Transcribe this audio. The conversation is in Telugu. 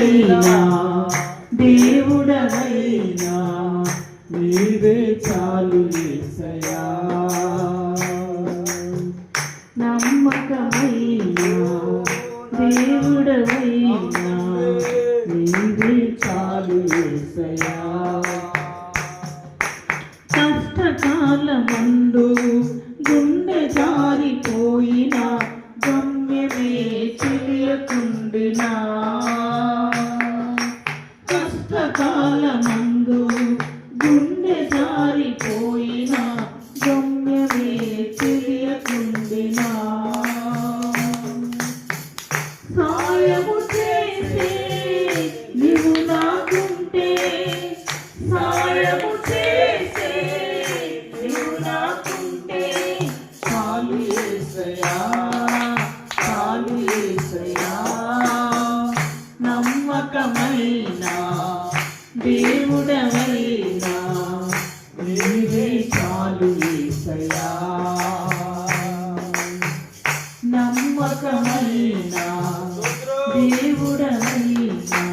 నమ్మకమైన దేవుడవైనా నీవే చాలు యేసయ్యా నమ్మకమైన దేవుడవైనా నీవే చాలు యేసయ్యా కష్టకాలమందు గుండె జారిపోయినా గమ్యమే తెలియకుండినా చాలు ఏసయా చాలు ఏసయా నమ్మకమైన దేవుడమైన నీవే చాలు ఏసయా నమ్మకమైన దేవుడమైన